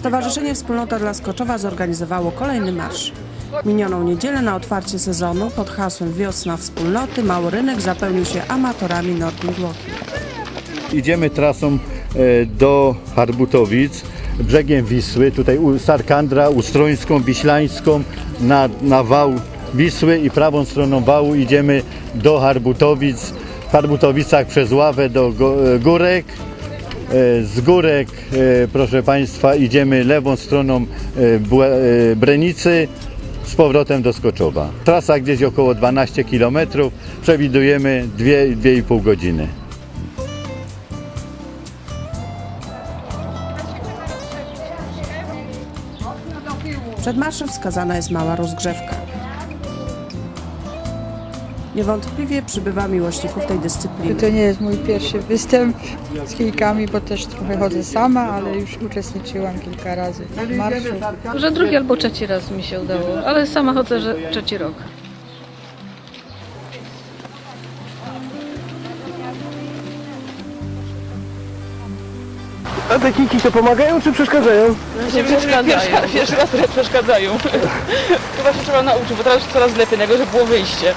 Stowarzyszenie Wspólnota dla Skoczowa zorganizowało kolejny marsz. Minioną niedzielę na otwarcie sezonu pod hasłem Wiosna Wspólnoty mały rynek zapełnił się amatorami Nordwind Walking. Idziemy trasą e, do Harbutowic, brzegiem Wisły, tutaj Sarkandra, Ustrońską, Wiślańską, na, na wał Wisły i prawą stroną wału idziemy do Harbutowic. W Harbutowicach przez Ławę do e, Górek. E, Z Górek, e, proszę Państwa, idziemy lewą stroną e, Brenicy z powrotem do Skoczowa. Trasa gdzieś około 12 km, przewidujemy 2-2,5 godziny. Przed marszem wskazana jest mała rozgrzewka. Niewątpliwie przybywa miłośników tej dyscypliny. To nie jest mój pierwszy występ z kijkami, bo też trochę chodzę sama, ale już uczestniczyłam kilka razy w marszu. Że drugi albo trzeci raz mi się udało, ale sama chodzę, że trzeci rok. A te kiki to pomagają czy przeszkadzają? Pierwszy, pierwszy raz przeszkadzają. Chyba się trzeba nauczyć, bo teraz coraz lepiej, tego, że było wyjście.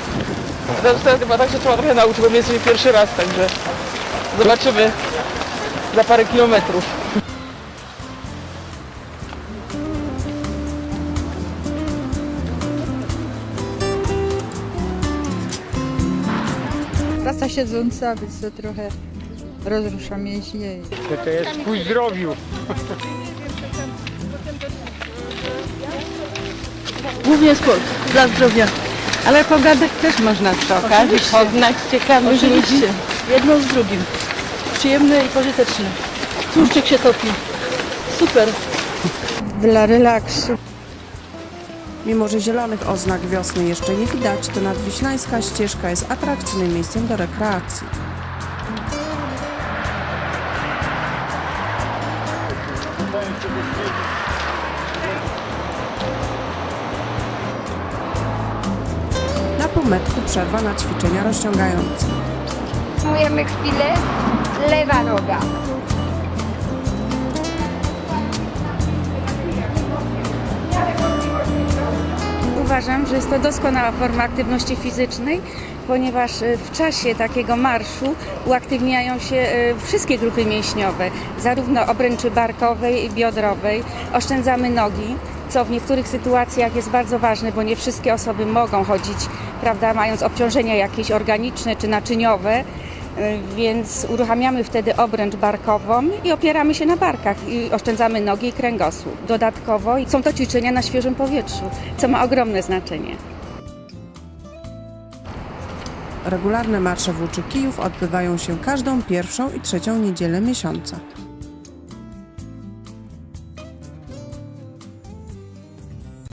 Teraz, teraz chyba tak się trzeba trochę nauczyć, bo my jesteśmy pierwszy raz, także zobaczymy za parę kilometrów. Praca siedząca, więc to trochę rozrusza mięśnie. i- To jest ku zdrowiu. Głównie sport, dla zdrowia. Ale pogadać też można przy okazji, poznać ciekawych ludzi. Oczywiście. Jedno z drugim. Przyjemne i pożyteczne. Tłuszczyk się topi. Super. Dla relaksu. Mimo, że zielonych oznak wiosny jeszcze nie widać, to nadwiślańska ścieżka jest atrakcyjnym miejscem do rekreacji. Na półmetku przerwa na ćwiczenia rozciągające. Zatrzymujemy chwilę. Lewa noga. Uważam, że jest to doskonała forma aktywności fizycznej, ponieważ e, w czasie takiego marszu uaktywniają się e, wszystkie grupy mięśniowe, zarówno obręczy barkowej i biodrowej. Oszczędzamy nogi, co w niektórych sytuacjach jest bardzo ważne, bo nie wszystkie osoby mogą chodzić, prawda, mając obciążenia jakieś organiczne czy naczyniowe. Y, Więc uruchamiamy wtedy obręcz barkową i opieramy się na barkach i oszczędzamy nogi i kręgosłup. Dodatkowo są to ćwiczenia na świeżym powietrzu, co ma ogromne znaczenie. Regularne marsze włóczy Kijów odbywają się każdą pierwszą i trzecią niedzielę miesiąca.